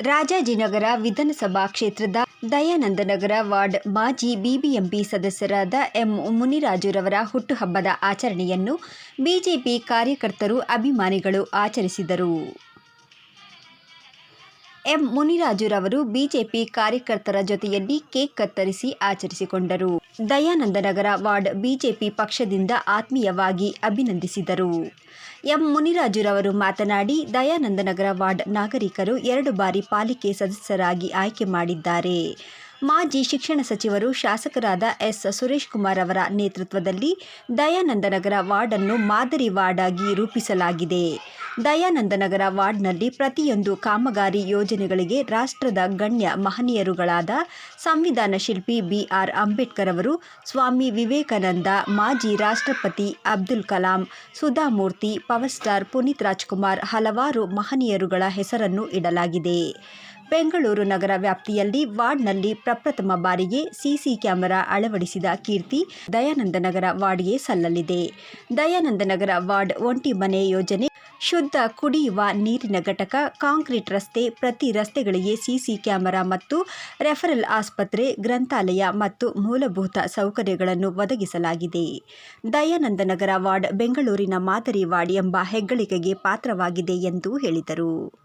ರಾಜಾಜಿನಗರ ವಿಧಾನಸಭಾ ಕ್ಷೇತ್ರದ ದಯಾನಂದನಗರ ವಾರ್ಡ್ ಮಾಜಿ ಬಿಬಿಎಂಪಿ ಸದಸ್ಯರಾದ ಎಂ ಮುನಿರಾಜುರವರ ಹುಟ್ಟುಹಬ್ಬದ ಆಚರಣೆಯನ್ನು ಬಿಜೆಪಿ ಕಾರ್ಯಕರ್ತರು ಅಭಿಮಾನಿಗಳು ಆಚರಿಸಿದರು. ಎಂ ಮುನಿರಾಜುರವರು ಬಿಜೆಪಿ ಕಾರ್ಯಕರ್ತರ ಜೊತೆಯಲ್ಲಿ ಕೇಕ್ ಕತ್ತರಿಸಿ ಆಚರಿಸಿಕೊಂಡರು. ದಯಾನಂದನಗರ ವಾರ್ಡ್ ಬಿಜೆಪಿ ಪಕ್ಷದಿಂದ ಆತ್ಮೀಯವಾಗಿ ಅಭಿನಂದಿಸಿದರು. ಎಂ. ಮುನಿರಾಜುರವರು ಮಾತನಾಡಿ, ದಯಾನಂದನಗರ ವಾರ್ಡ್ ನಾಗರಿಕರು ಎರಡು ಬಾರಿ ಪಾಲಿಕೆ ಸದಸ್ಯರಾಗಿ ಆಯ್ಕೆ ಮಾಡಿದ್ದಾರೆ. ಮಾಜಿ ಶಿಕ್ಷಣ ಸಚಿವರು ಶಾಸಕರಾದ ಎಸ್. ಸುರೇಶ್ ಕುಮಾರ್ ಅವರ ನೇತೃತ್ವದಲ್ಲಿ ದಯಾನಂದನಗರ ವಾರ್ಡನ್ನು ಮಾದರಿ ವಾರ್ಡಾಗಿ ರೂಪಿಸಲಾಗಿದೆ. ದಯಾನಂದನಗರ ವಾರ್ಡ್ನಲ್ಲಿ ಪ್ರತಿಯೊಂದು ಕಾಮಗಾರಿ ಯೋಜನೆಗಳಿಗೆ ರಾಷ್ಟ್ರದ ಗಣ್ಯ ಮಹನೀಯರುಗಳಾದ ಸಂವಿಧಾನ ಶಿಲ್ಪಿ ಬಿಆರ್ ಅಂಬೇಡ್ಕರ್ ಅವರು, ಸ್ವಾಮಿ ವಿವೇಕಾನಂದ, ಮಾಜಿ ರಾಷ್ಟ್ರಪತಿ ಅಬ್ದುಲ್ ಕಲಾಂ ಸುಧಾಮೂರ್ತಿ ಪವರ್ ಸ್ಟಾರ್ ಪುನೀತ್ ರಾಜ್ಕುಮಾರ್ ಹಲವಾರು ಮಹನೀಯರುಗಳ ಹೆಸರನ್ನು ಇಡಲಾಗಿದೆ. ಬೆಂಗಳೂರು ನಗರ ವ್ಯಾಪ್ತಿಯಲ್ಲಿ ವಾರ್ಡ್ನಲ್ಲಿ ಪ್ರಪ್ರಥಮ ಬಾರಿಗೆ ಸಿಸಿ ಕ್ಯಾಮೆರಾ ಅಳವಡಿಸಿದ ಕೀರ್ತಿ ದಯಾನಂದನಗರ ವಾರ್ಡ್ಗೆ ಸಲ್ಲಲಿದೆ. ದಯಾನಂದನಗರ ವಾರ್ಡ್ ಒಂಟಿ ಮನೆ ಯೋಜನೆ ಶುದ್ಧ ಕುಡಿಯುವ ನೀರಿನ ಘಟಕ, ಕಾಂಕ್ರೀಟ್ ರಸ್ತೆ, ಪ್ರತಿ ರಸ್ತೆಗಳಿಗೆ ಸಿಸಿ ಕ್ಯಾಮೆರಾ ಮತ್ತು ರೆಫರಲ್ ಆಸ್ಪತ್ರೆ, ಗ್ರಂಥಾಲಯ ಮತ್ತು ಮೂಲಭೂತ ಸೌಕರ್ಯಗಳನ್ನು ಒದಗಿಸಲಾಗಿದೆ. ದಯಾನಂದನಗರ ವಾರ್ಡ್, ಬೆಂಗಳೂರಿನ ಮಾದರಿ ವಾರ್ಡ್ ಎಂಬ ಹೆಗ್ಗಳಿಕೆಗೆ ಪಾತ್ರವಾಗಿದೆ ಎಂದು ಹೇಳಿದರು.